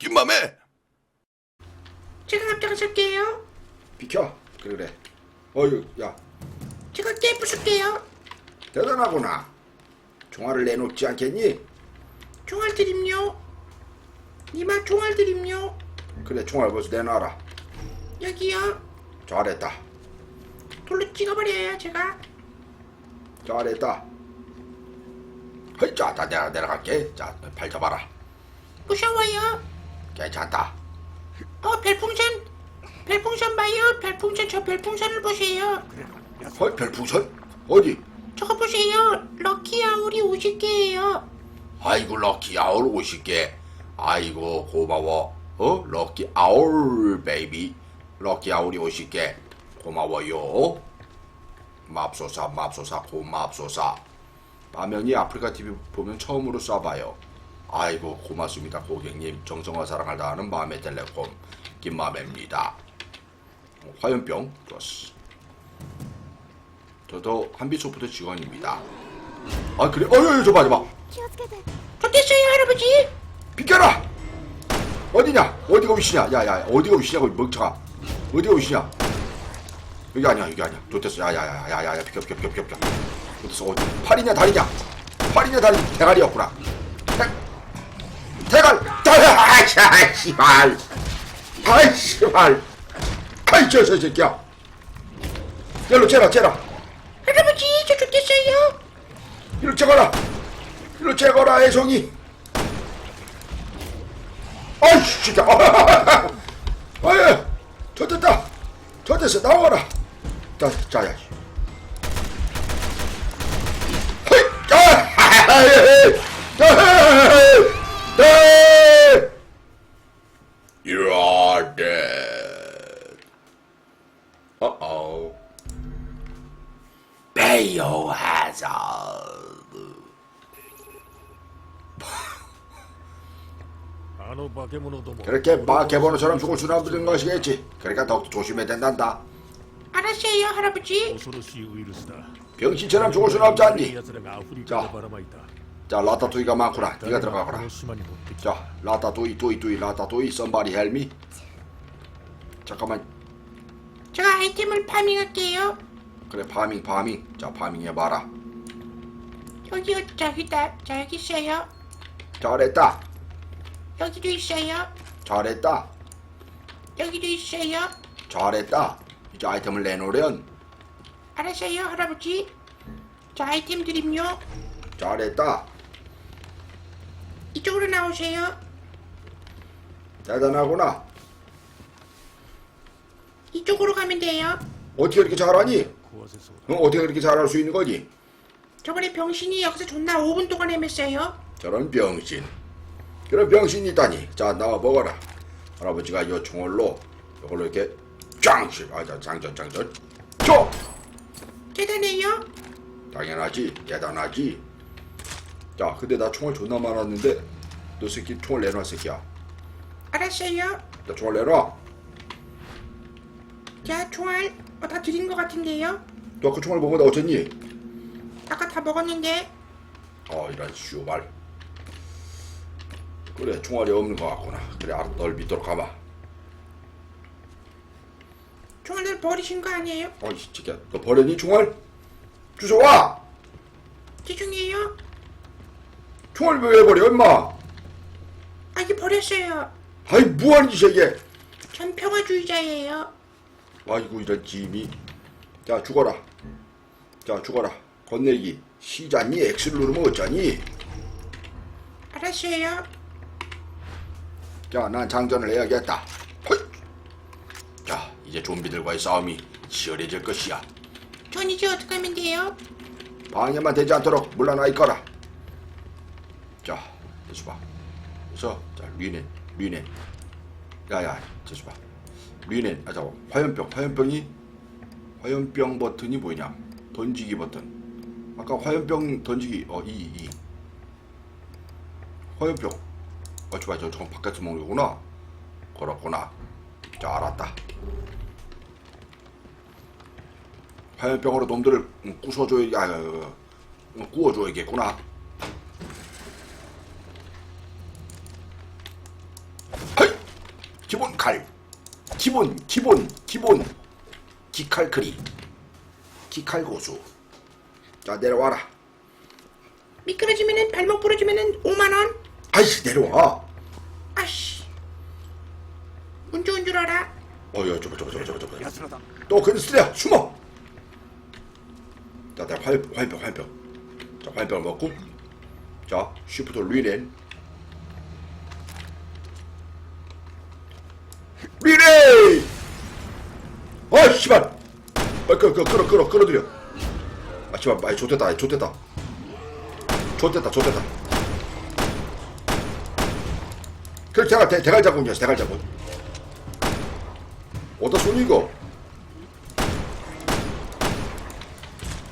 김맘에 제가 앞장설게요. 비켜. 그래 그래. 어유 야 제가 깨 부술게요. 대단하구나. 종알을 내놓지 않겠니? 총알 드림요. 니마 총알 드림요. 그래 총알 벌써 내놔라. 여기요. 잘했다. 돌로 찍어버려요 제가. 잘했다. 헤이 자다 내가 내려갈게. 자 발 잡아라. 무서워요. 괜찮다. 어 별풍선. 별풍선 봐요. 별풍선 저 별풍선을 보세요. 헐 별풍선 어디? 저거 보세요. 럭키 아울이 50개예요. 아이고 럭키 아울 50개. 아이고 고마워. 어 럭키 아울 베이비. 럭키 아울이 50개. 고마워요. 맙소사 맙소사 고맙소사. 라면이 아프리카 TV 보면 처음으로 쏴봐요. 아이고 고맙습니다. 고객님 정성과 사랑을 다하는 마음의 텔레콤 김마매입니다. 화염병 좋았어 저도 한빛소프트 직원입니다. 아 그래? 어휴 저봐 저봐. 어땠어요 할아버지? 비켜라. 어디냐? 어디가 위시냐? 야야 어디가 위시냐고 멍청아. 어디가 위시냐? 여기 아니야 여기 아니야. 좋댔어. 야야야야야 비켜 비켜 비켜 비켜 비켜. 좋댔어. 어디? 팔이냐 다리냐? 팔이냐 다리 대가리였구나. 땡. 대갈! 대가리 아이 씨발! 아이 씨발! 아이 저 저 새끼야! 열로 째라 째라! 할아버지 저 좋댔어요. 일로 째거라! 일로 째거라 애송이! 아이씨 진짜! 아예 저 됐다! 저 됐어 나와라! 자 자야 헤이 자 You are dead. Uh-oh. Biohazard. 그렇게 막 개번호처럼 죽을 수는 없는 것이겠지. 그러니까 더욱 조심해야 된단다. 알았어요 할아버지. 恐ろしいウイルスだ 병신처럼 죽을 수는 없지 않니? 奴らがアフリカでばらまいた 자 라따뚜이가 많구나. 네가 들어가거라. 자 라따뚜이 뚜이 뚜이 라따뚜이 썬바리 헬미 잠깐만. 제가 아이템을 파밍할게요. 그래 파밍 파밍. 자 파밍해봐라. 여기 저기다 자 여기 있어요. 잘했다. 여기도 있어요. 잘했다. 여기도 있어요. 잘했다. 이제 아이템을 내놓으련 알았어요 할아버지. 자 아이템 드림요 잘했다. 이쪽으로 나오세요. 대단하구나. 이쪽으로 가면 돼요. 어떻게 이렇게 잘하니? 어, 어떻게 그렇게 잘할 수 있는 거지? 저번에 병신이 여기서 존나 5분 동안 헤맸어요. 저런 병신. 그런 병신이 있다니. 자, 나와 먹어라. 할아버지가 요 총알로 요걸로 이렇게 장실. 아, 자, 장전, 장전. 줘! 대단해요. 당연하지. 대단하지. 자, 근데 나 총알 존나 많았는데 너 새끼 총알 내놔, 새끼야. 알았어요. 나 총알 내놔. 자 총알 어, 다 드린 것 같은데요. 너 아까 총알 먹으다 어쨌니? 아까 다 먹었는데 어, 이런 슈발. 그래, 총알이 없는 것 같구나. 그래, 알았, 널 믿도록 가마. 총알을 버리신 거 아니에요? 어이, 새끼야. 너 버렸니, 총알? 주워와! 죄송해요. 총알 왜 버려, 임마? 아 이게 버렸어요. 아이, 뭐하는 짓이야, 이게? 전 평화주의자예요. 아이고 이런 짐이 자 죽어라 자 죽어라 건네기 시잖니 X를 누르면 어쩌니 알았어요. 자 난 장전을 해야겠다 헐. 자 이제 좀비들과의 싸움이 치열해질 것이야 전 이제 어떻게 하면 돼요? 방해만 되지 않도록 물러나 있거라 자 재수봐. 그래서 자 류넨 류넨 야야 재수봐. 류넨 아 잠깐 화염병 화염병이 화염병 버튼이 뭐냐? 던지기 버튼. 아까 화염병 던지기 어 이 이. 화염병. 아 좋아 저 저건 바깥에서 먹는 거구나. 그렇구나. 자 알았다. 화염병으로 놈들을 부숴줘야 아, 어, 어, 구워줘야겠구나 기본 칼. 기본 기본 기본. 기칼크리. 기칼 고수. 자 내려와라. 미끄러지면은 발목 부러지면은 5만 원. 아이씨 내려와. 아씨. 운 좋은 줄 알아. 어여 저거 저거 저거 저거 저거. 또 근스트야 숨어! 자 내가 활, 활병 활병. 자 활병을 먹고. 자 쉬프트 리넨 아 씨발. 아 끌어 끌어 끌어 끌어 끌어들여. 아 씨발 많이 좆됐다 좆됐다. 좆됐다 좆됐다. 그 대갈 대, 대갈 자국이야 대갈 자국 어디다 쏘니 이거?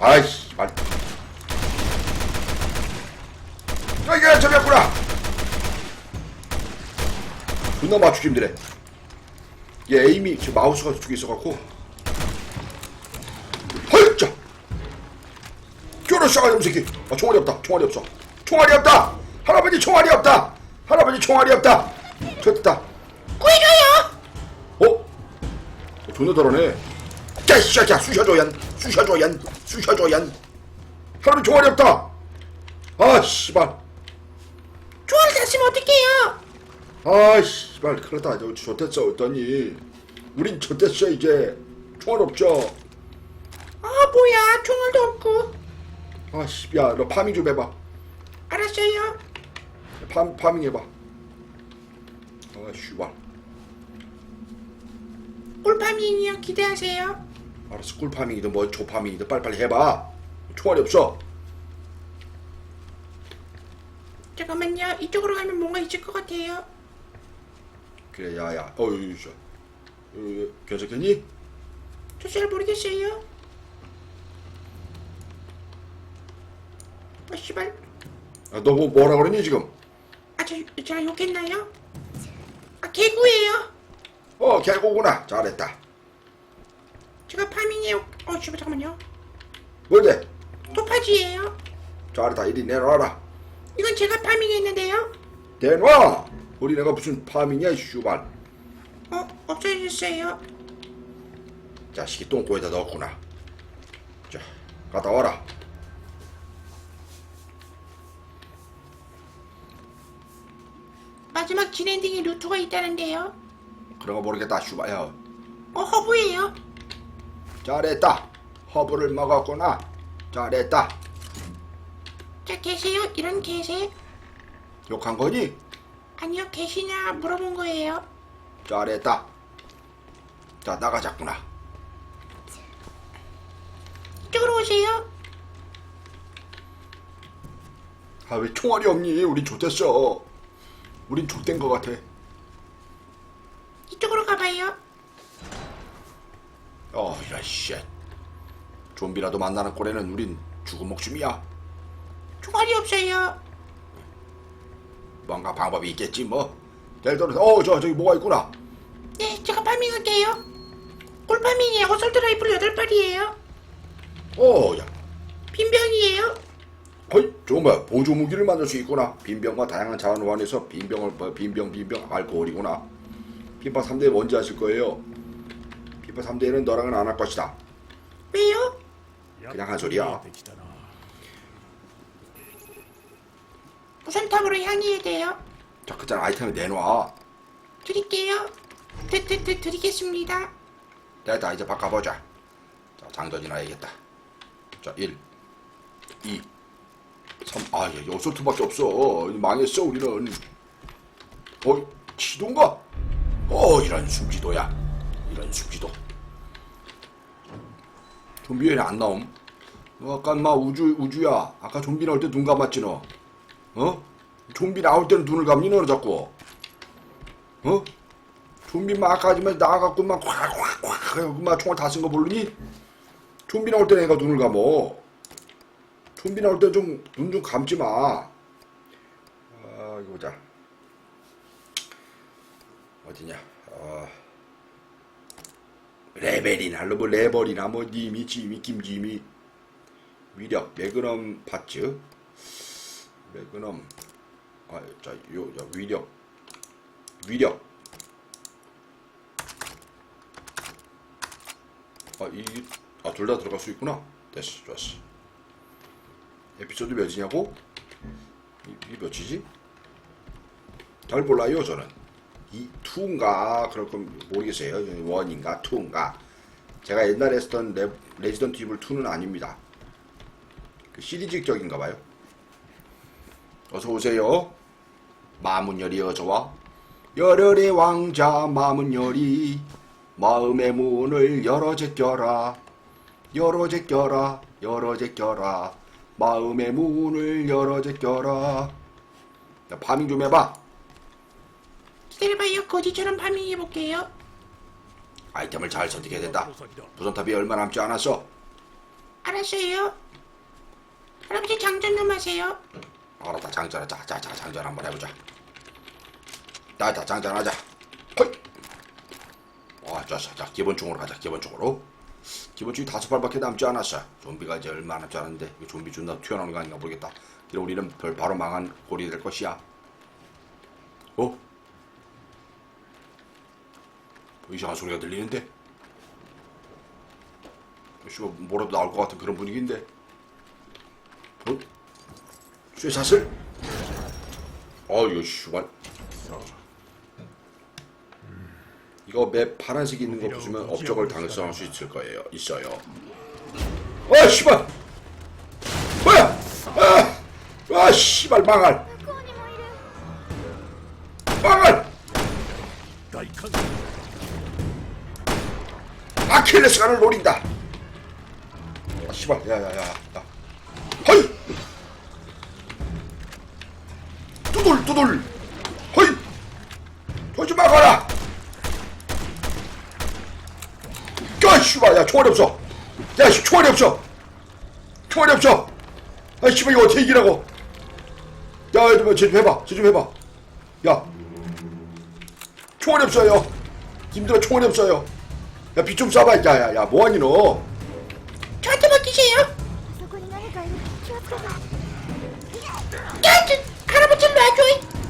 아이씨 말 저기가 저기였구나. 존나 맞추기 힘드네. 얘 에임이 지금 마우스가 저쪽에 있어갖고 헐짜 쫄아 싸가 이 새끼 아 총알이 없다 총알이 없어 총알이 없다 할아버지 총알이 없다 할아버지 총알이 없다 좋다 구해줘요. 어? 존나 잘하네. 야, 쑤셔줘얀, 쑤셔줘얀, 쑤셔줘얀. 하루는 종아리 없다. 아, 씨발. 조언을 샀으면 어떡해요? 아, 씨발, 그러다 저 좋댔어 어떠니? 우린 좋댔어 이제. 총알 없죠. 아 뭐야 총알도 없고. 아, 씨, 야, 너 파밍 좀 해봐. 알았어요. 파, 파밍 해봐. 아, 씨발. 꿀파밍이요 기대하세요. 알았어, 꿀 파밍이든 뭐 조 파밍이든 빨리빨리 해봐. 총알이 없어. 잠깐만요. 이쪽으로 가면 뭔가 있을 것 같아요. 그래, 야, 야, 어이, 씨. 어, 괜찮겠니? 저잘 모르겠어요. 아 씨발. 아, 너 뭐, 뭐라 그러니 지금? 아저 제가 욕했나요? 아 개구예요. 어, 개고구나. 잘했다. 제가 파밍해요. 어 씨발 잠깐만요. 뭔데? 토파지예요. 잘했다. 이리 내놔라. 이건 제가 파밍했는데요. 내놔! 우리 내가 무슨 파밍이야, 이 슈발. 어 없어졌어요. 자식이 똥꼬에다 넣었구나. 자, 갔다 와라. 마지막 진엔딩에 루트가 있다는데요. 그런 거 모르겠다, 슈발. 야, 어 허브예요. 잘했다. 허브를 먹었구나. 잘했다. 자 계세요? 이런 계세? 욕한 거니? 아니요 계시냐 물어본 거예요. 잘했다. 자, 나가자꾸나. 이쪽으로 오세요. 아, 왜 총알이 없니? 우린 좆됐어. 우린 좆된 거 같아. 이쪽으로 가봐요. 어, 이런 쉣. 좀비라도 만나는 꼴에는 우린 죽은 목숨이야. 총알이 없어요. 뭔가 방법이 있겠지 뭐. 델도는 어, 저 저기 뭐가 있구나. 네 제가 파밍할게요. 꿀파밍이에요. 어설트 라이플 8발이에요. 어, 야. 빈병이에요. 어이, 정말 보조 무기를 만들 수 있구나. 빈병과 다양한 자원 호환해서 빈병을 뭐, 빈병 빈병 알코올이구나. 피파 3대 뭔지 아실 거예요. 피파 3대는 너랑은 안 할 것이다. 왜요? 그냥 한 소리야. 우선탑으로 향해야 돼요. 자, 그잖아 아이템을 내놔. 드릴게요. 드, 드, 드, 드리겠습니다. 됐다, 이제 바꿔보자. 자, 장전이나 해야겠다. 자, 1, 2, 3. 아, 야, 요소트밖에 없어. 망했어, 우리는. 어, 지도인가? 어, 이런 숨지도야. 이런 숨지도. 좀비 얘는 안 나옴. 너 아까 마 우주 우주야. 아까 좀비 나올 때 눈 감았지 너. 어? 좀비 나올 때는 눈을 감니 너 자꾸. 어? 좀비 막 아까 하지만 나가갖고 막 콱콱콱 막 총알 다 쓴 거 모르니? 좀비 나올 때 내가 눈을 감어. 좀비 나올 때 좀 눈 좀 감지 마. 아, 이거 보자. 어디냐? 아. 레벨이나 뭐 레벌이나 뭐 니미 지미 김지미 위력 매그넘 파츠 매그넘 아자요 위력 위력 아 이 아 둘 다 들어갈 수 있구나 됐어 좋았어 에피소드 몇이냐고? 이, 이 몇이지? 잘 몰라요, 저는. 이, 2인가, 그럴 건 모르겠어요. 원인가, 2인가. 제가 옛날에 했던 레, 레지던트 이블 2는 아닙니다. 그 시리즈격인가 봐요. 어서 오세요. 마문열이 어서와. 열혈의 왕자 마문열이 마음의 문을 열어 제껴라. 열어 제껴라. 열어 제껴라. 마음의 문을 열어 제껴라. 자, 파밍 좀 해봐. 기다려봐요. 거지처럼 파밍해볼게요. 아이템을 잘 선택해야 된다. 부선탑이 얼마 남지 않았어. 알았어요. 할아버지 장전 좀 하세요. 알았다 장전하자. 자, 자, 장전 한번 해보자. 자, 자, 장전하자. 허이. 와, 좋았어. 자, 기본충으로 가자. 기본충으로. 기본충이 다섯 발밖에 남지 않았어. 좀비가 이제 얼마 남지 않았는데 이거 좀비 존나 튀어나오는 거 아닌가 모르겠다. 그럼 우리는 별 바로 망한 꼴이 될 것이야. 어? 뭐 이상한 소리가 들리는데? 씨발 뭐라도 나올 것 같은 그런 분위기인데? 어? 쇠사슬? 어 이거 씨발 이거 맵 파란색 있는 거 보시면 업적을 달성할 수 있을 거예요. 있어요. 아 씨발! 뭐야! 아, 아 씨발 망할! 망할! 다이칸 아킬레스건을 노린다! 아 씨발 야야야 야. 허이! 두돌 두돌! 허이! 도지 마거라 야 씨발 야 총알이 없어. 야 씨, 총알이 없어. 총알이 없어. 아 씨발 이거 어떻게 이기라고. 야쟤좀 해봐 쟤 좀 해봐. 야. 총알이 없어요. 님들아 총알이 없어요. 야 비 좀 쏴봐 야야야 야, 뭐하니 너? 저한테 맡기세요. 야, 할아버지 놔줘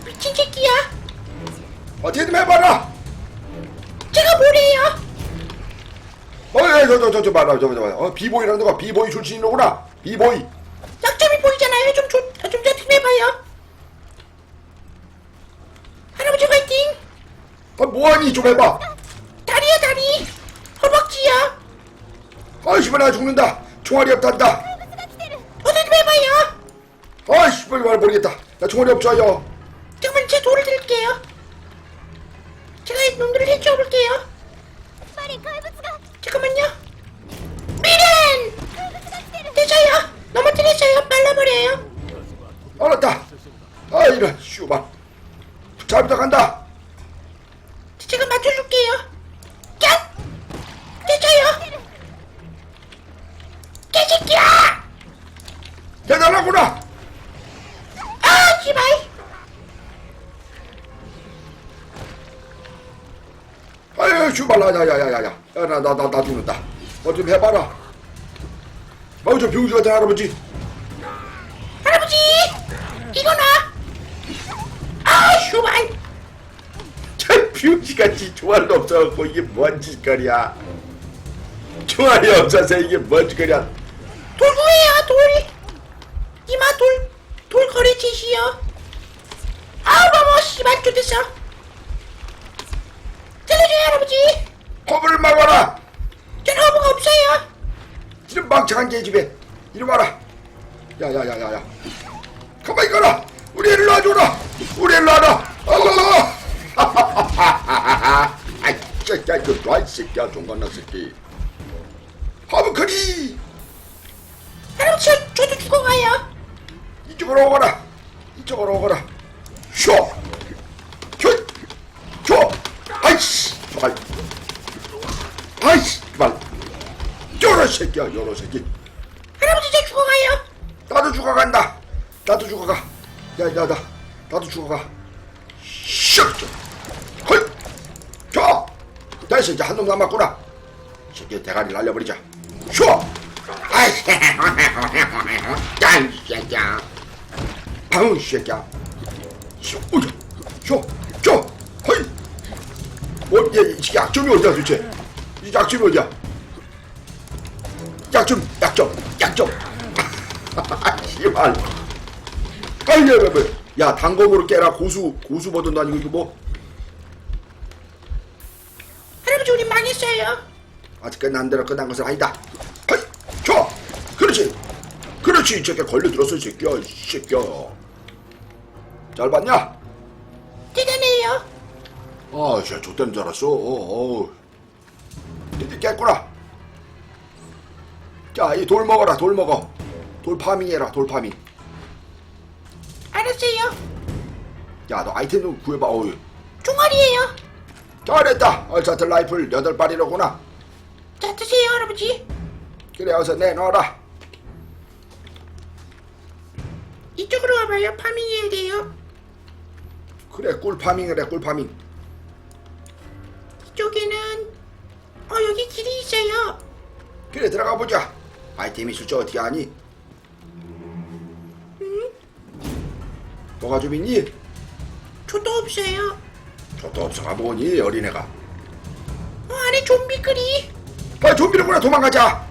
미친 새끼야. 아, 어떻게 좀 해봐라. 저저저 저 봐라 저저 봐라 어 비보이라는 거가 비보이 출신이로구나 비보이 약점이 보이잖아요. 좀 좀, 좀더 힘내봐요. 할아버지 화이팅! 아 뭐하니 좀 해봐 다리야 다리. 허벅지야. 아 씨발 나 죽는다 총알이 없단다 어디 좀 해봐요. 아 씨발 말 모르겠다 나 총알이 없어요 잠깐만 제 돌을 드릴게요. 제가 이 놈들을 해치워볼게요. 알았다 아 이런 씨발 잘 부탁한다 제가 맞춰줄게요. 짠! 됐어요. 개새끼야! 대단하구나 아, 씨발! 아유 씨발 야야야야야 야 나 나 나 나 죽는다 어좀 해봐라 아유 저 병주 같은 할아버지! 저 병지같이 총알도 없어갖고 이게 뭔 짓거리야 총알이 없어서 이게 뭔 짓거리야 돌 구해요, 돌! 이마 돌, 돌 거래치시요. 아우, 마마, 씨발, 좋댔어. 살려줘요, 할아버지! 허브를 막아라 전 허브가 없어요. 이런 망청한 개 집에 이리 와라 야야야야야 가만히 가라 우리 애를 놔줘라 우리 애를 놔라 아이 새끼야 이거 놔이 새끼야 종갓나 새끼 허브커리 할아버지, 저, 저도 죽어가요. 이쪽으로 오거라 이쪽으로 오거라 쇼 쇼! 쇼! 아이씨 아이씨 그만 요런 새끼야 요런 새끼 할아버지, 저 죽어가요. 나도 죽어간다. 나도 죽어가. 야, 야, 나, 나도 죽어가. 슉! 됐어, 이제 한놈 남았구나. 이 새끼 대가리 날려버리자. 쇼! 아이, 야, 이 새끼야. 이 새끼야. 쇼, 오자. 쇼, 쇼, 헐! 뭐, 얘, 이 약점이 어디야, 도대체? 이 약점이 어디야? 약좀 약점 약점 씨발 아이 야, 야, 야 단검으로 깨라 고수 고수 버튼도 아니고 이거 뭐 아직 끝난 대로 끝난 것은 아니다. 하이 쳐! 그렇지! 그렇지! 이 새끼 걸려들었어 이 새끼야 이 새끼야. 잘 봤냐? 대단해요. 아 진짜 좆되는 줄 알았어. 어, 어. 드디어 깼구나. 자 이 돌 먹어라 돌 먹어. 돌 파밍 해라 돌 파밍. 알았어요. 야 너 아이템 좀 구해봐. 어이 종아리예요. 잘했다. 얼차트 라이플 여덟 발이로구나 자 드세요 할아버지. 그래 어서 내놔라 이쪽으로 와봐요. 파밍해야 돼요. 그래 꿀 파밍을 해 꿀 파밍 이쪽에는 어 여기 길이 있어요. 그래 들어가 보자 아이템 있을 줄 어떻게 아니 뭐가 좀 있니? 저도 없어요. 저도 없어가 뭐니 어린애가 어 안에 좀비들이 아 좀비로구나 도망가자.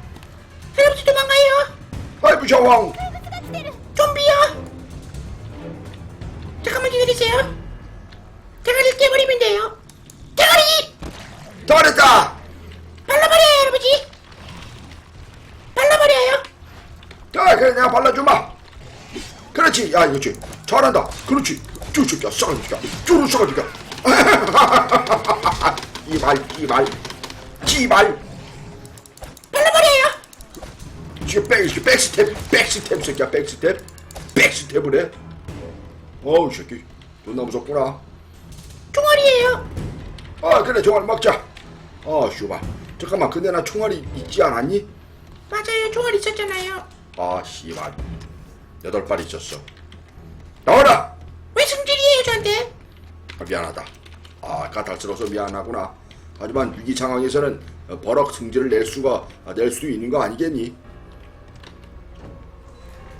할아버지 도망가요. 아이고 저왕. 좀비야. 잠깐만 기다리세요. 대가리를 깨버리면 돼요. 대가리! 떨어졌다. 발라버려요 할아버지. 발라버려요. 자 그래 내가 발라주마. 그렇지. 야 이거지. 잘한다. 그렇지. 쭈쭈야 썩어지까 쭈루 썩어지까 이발 이발. 지발. 지금 백 이렇게 백스텝 백스텝 새끼야 백스텝 백스텝을 해 어우 이 새끼 존나 무섭구나 종아리예요. 아 그래 종알 먹자 아 슈바 잠깐만 근데 나 총알이 있지 않았니? 맞아요. 종아리 있었잖아요. 아 씨발 여덟 발 있었어 나와라 왜 승질이에요 저한테? 아, 미안하다. 아, 까탈스러워서 미안하구나. 하지만 위기 상황에서는 어, 버럭 승질을 낼 수가 아, 낼수 있는 거 아니겠니?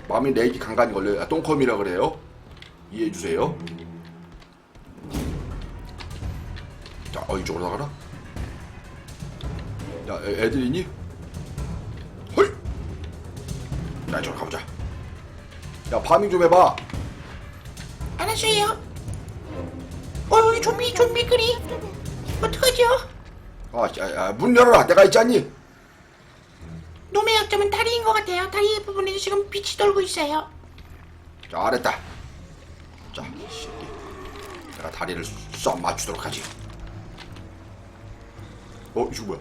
마음이 내기 간간히 걸려요. 아, 똥컴이라 그래요. 이해해 주세요. 자, 어 이쪽으로 나가라. 야, 애, 애들 있니? 헐. 야, 이쪽으로 가보자. 야, 파밍 좀 해봐. 알았어요. 어 여기 좀비 좀비들이 어떡하죠? 아, 야, 야, 문 열어라. 내가 있잖니. 약점은 다리인 것 같아요. 다리 부분에서 지금 빛이 돌고 있어요. 잘했다. 자, 이 새끼. 내가 다리를 쏙 맞추도록 하지. 어, 이거 뭐야?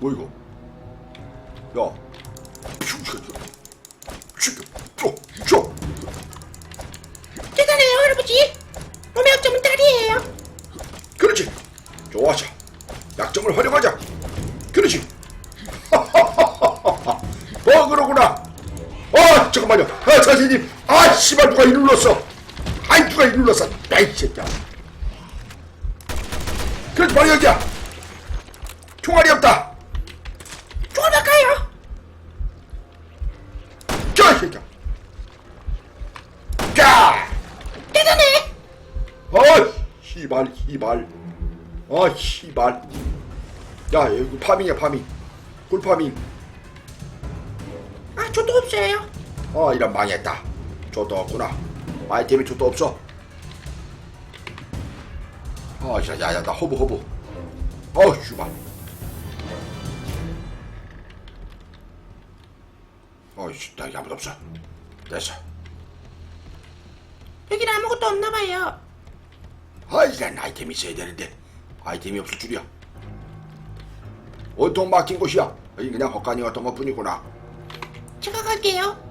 뭐 이거? 야, 퓨. 대단해요 할아버지. 놈의 약점은 다리예요. 그렇지. 좋아서 약점을 활용하자. 선생님. 아, 씨발 누가 이 눌렀어. 아이, 누가 이 눌렀어. 야이 새끼야. 그렇지, 바로 여기야. 총알이 없다. 총알 바꿔요. 자, 이 새끼야. 자. 대단해. 아, 씨발, 씨발. 아, 씨발. 야, 이거 파밍이야, 파밍. 꿀파밍. 아 저도 없어요. 아 이런 망했다. 저도 없구나. 아이템이 저도 없어. 아 진짜 야야 나 허브 허브. 어우 슈발. 어이씨 나 아무도 없어. 됐어. 여기는 아무것도 없나 봐요. 아 이런 아이템이 있어야 되는데. 아이템이 없을 줄이야. 온통 막힌 곳이야. 그냥 헛간이었던 것 뿐이구나. 제가 갈게요.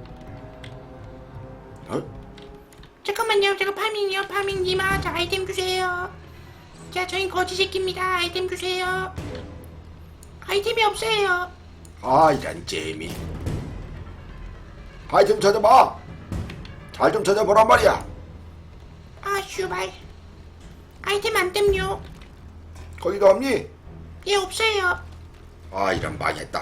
잠깐만요. 제가 파밍이요. 파밍님 아, 자 아이템 주세요. 자, 저희 거지 새끼입니다. 아이템 주세요. 아이템이 없어요. 아 이런 재미 아이템 찾아봐 잘 좀 찾아보란 말이야 아, 슈발. 아이템 안 땜요. 거기도 없니? 얘 없어요. 아 이런 망했다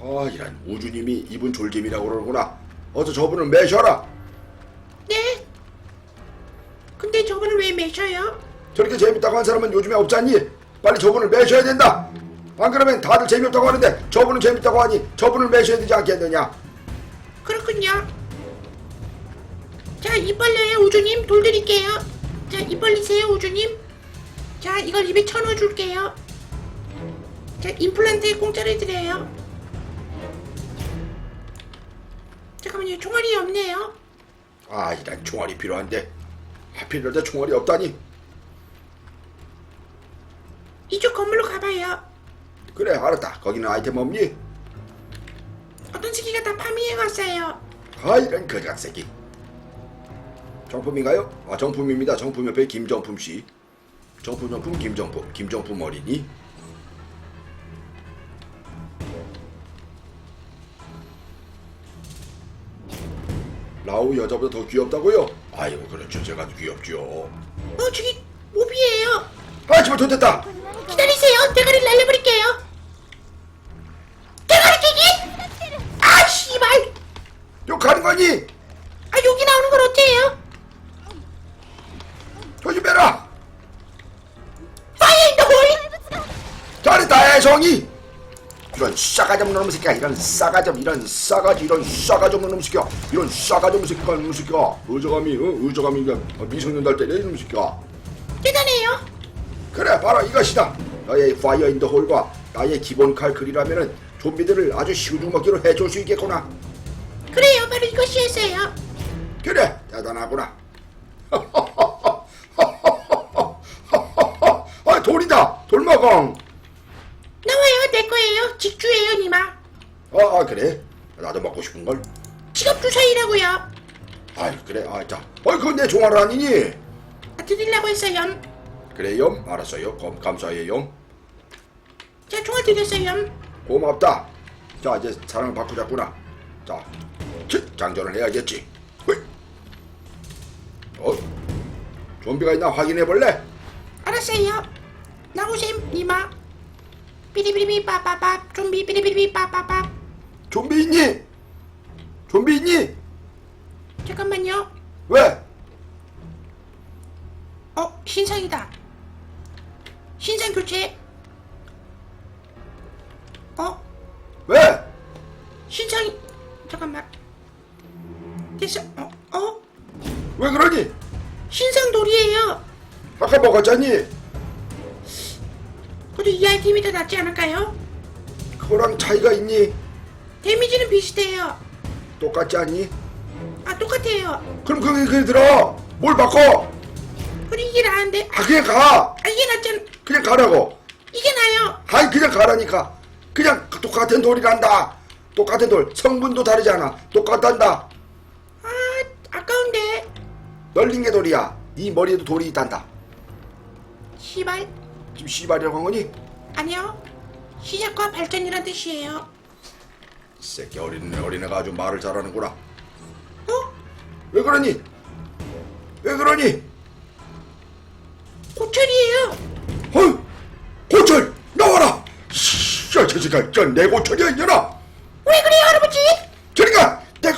아 이런 우주님이 입은 졸짐이라고 그러구나 어서 저분을 매셔라 매셔요? 저렇게 재밌다고 한 사람은 요즘에 없잖니 빨리 저분을 매셔야 된다 안 그러면 다들 재미없다고 하는데 저분은 재밌다고 하니 저분을 매셔야 되지 않겠느냐 그렇군요. 자, 입 벌려요, 우주님. 돌 드릴게요. 자, 입 벌리세요, 우주님. 자, 이걸 입에 쳐넣어 줄게요. 자, 임플란트 공짜로 해드려요. 잠깐만요, 총알이 없네요. 아 이런 총알이 필요한데 하필 이런데 총알이 없다니 이쪽 건물로 가봐요. 그래 알았다 거기는 아이템 없니? 어떤 새끼가 다 파밍해 갔어요. 아 이런 거작새끼 정품인가요? 아 정품입니다 정품 옆에 김정품 씨 정품 정품 김정품 김정품 어린이 라우 여자보다 더 귀엽다고요? 아이고 그렇죠 제가 귀엽죠 어, 저기 모비예요. 아 제발 돈 됐다 기다리세요. 대가리를 날려버릴게요. 대가리 끼기? 아, 씨발. 요 가는 거 아니? 아, 여기 나오는 건 어때요? 조심해라 파이어 인더 홀! 잘했다 야 정이 이런 싸가지 없는 놈 새끼야. 이런 싸가지 없 이런 싸가지 이런 싸가지 없는 놈 새끼야. 이런 싸가지 없는 새끼가 이놈 새끼야. 의저감이 어? 의저감이 그냥 미성년 달 때려 이놈 새끼야. 대단해요. 그래 바로 이것이다. 너의 파이어 인더 홀과 나의 기본 칼클이라면은 좀비들을 아주 시우죽먹기로 해줄 수 있겠구나. 그래요, 바로 이것이었어요. 그래 대단하구나. 아 돌이다. 내 직주예요, 니마. 아, 아 그래 나도 먹고 싶은걸 직업 주사이라고요. 아 그래 아 자 어이 그건 내 종아리 아니니 아, 드리려고 했어요. 그래 염 알았어요 검 감사해요 염 자, 총알 드렸어요. 고맙다 자 이제 사랑을 바꾸자꾸나 자 치, 장전을 해야겠지 허이. 어 좀비가 있나 확인해 볼래 알았어요. 나오셈, 니마. 삐리비리비 빠빠빠. 좀비 삐리비리비 빠빠빠. 좀비 있니 좀비 있니 성분도 다르지 않아 똑같단다 아, 아까운데. 널린 게 돌이야 네 머리에도 돌이 있단다 시발. 지금 씨발이라고 한 거니? 아니요. 시작과 발전이란 뜻이에요. 이 새끼 어린애 어린애가 아주 말을 잘하는구나 어? 왜 그러니? 왜 그러니? 고철이에요. 어이 고철 나와라 씨 저 새끼가 저내 고철이야 이년아 왜 그래요, 할아버지? 저리가 내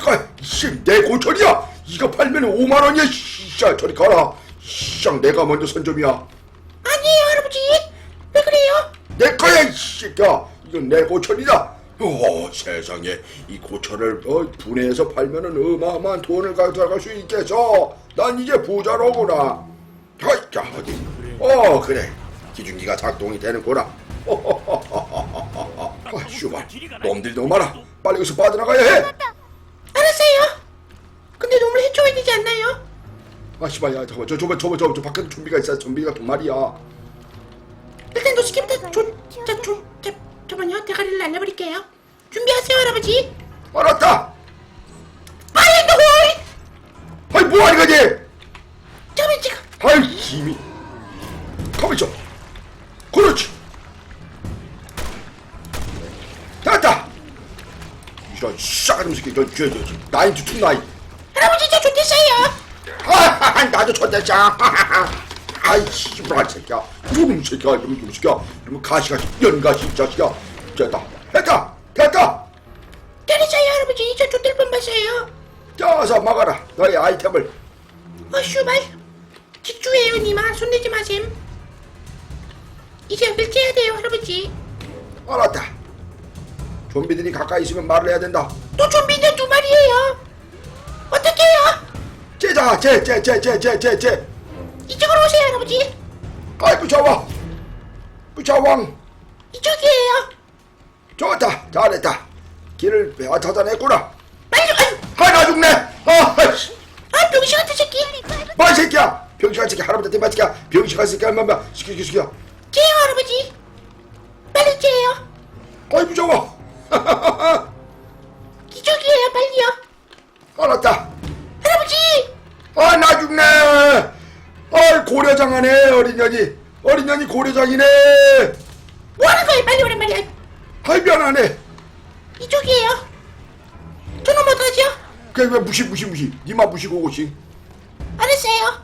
거야 씨내 고철이야! 이거 팔면 5만 원이야 씨야 저리 가라. 씨장 내가 먼저 선점이야. 아니에요, 할아버지. 왜 그래요? 내 거야 이 새끼야. 이건 내 고철이다. 오 세상에. 이 고철을 어, 분해해서 팔면은 어마어마한 돈을 가져갈 수 있겠어. 난 이제 부자로구나. 자 어디? 어 그래. 기중기가 작동이 되는구나. 아 슈발. 놈들이 너무 많아. 빨리 여기서 빠져나가야 해 알았어요. 근데 놈을 해쳐야 되지 않나요? 아 씨발 야 잠깐만 저 저번 저번 저, 저 밖에 좀비가 있어 좀비가 두 마리야 일단 노스케부터 좀, 자, 좀, 자, 잠깐만요. 대가리를 날려버릴게요. 준비하세요, 할아버지. 알았다 파이어 홀! 아이 뭐하는 거지 잠깐만, 지금. 아이 힘이 가만 있어 그렇지 됐다 이런 싸가지 새끼 저, 저, 저, 저 나인 투 나이 할아버지, 저 좋댔어요. 하하하 나도 쳤댔자 아이 씨발 새끼야 이놈 새끼야 이놈 새끼야 이놈 가시가시 연가시 이 자식아 됐다 됐다 됐다 때리세요, 할아버지. 저 좋댈 뻔 봤어요. 자서 막아라 너의 아이템을 어, 슈발. 직주예요, 니마. 손대지 마셈. 이제 째야 돼요, 할아버지. 알았다. 좀비들이 가까이 있으면 말을 해야 된다. 또 좀비인데 두 마리예요. 어떻게 해요? 째자, 째, 째, 째, 째, 째, 째, 째. 이쪽으로 오세요, 할아버지. 아이 무서워. 무서워. 이쪽이에요. 좋다. 잘했다. 길을 배와 찾아냈구나. 빨리, 아유, 아, 나 죽네. 아, 씨. 아, 병신 같은 새끼. 마, 이 새끼야. 병신아 새끼 할아버지한테 마, 새끼야. 병신아 새끼야, 엄마, 시켜, 시켜, 시켜. 째요, 할아버지. 빨리 째요. 아이 무서워. 이쪽이에요, 빨리요. 알았다. 할아버지. 고려장하네 어린 년이. 어린 년이 고려장이네. 뭐 하는 거예요? 빨리 오란 말이야. 아이 미안하네. 이쪽이에요. 저놈 어떡하죠? 그왜 무시 무시 무시. 니만 무시고 오시. 알았어요.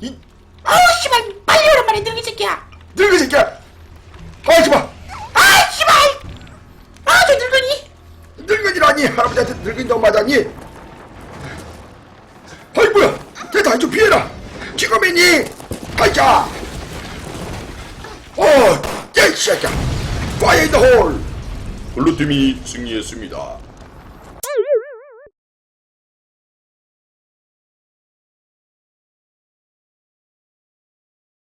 이 아우, 씨발. 빨리 오란 말이야, 늙은 새끼야. 늙은 새끼야. 하지 마. 아, 씨발. 아, 저 늙은이. 늙은이라니 할아버지한테 늙은이라고 맞았니? 아이 뭐야 됐다 이좀 피해라 지금이니? 가자! 이 새끼야. 파이어 홀 블루팀이 승리했습니다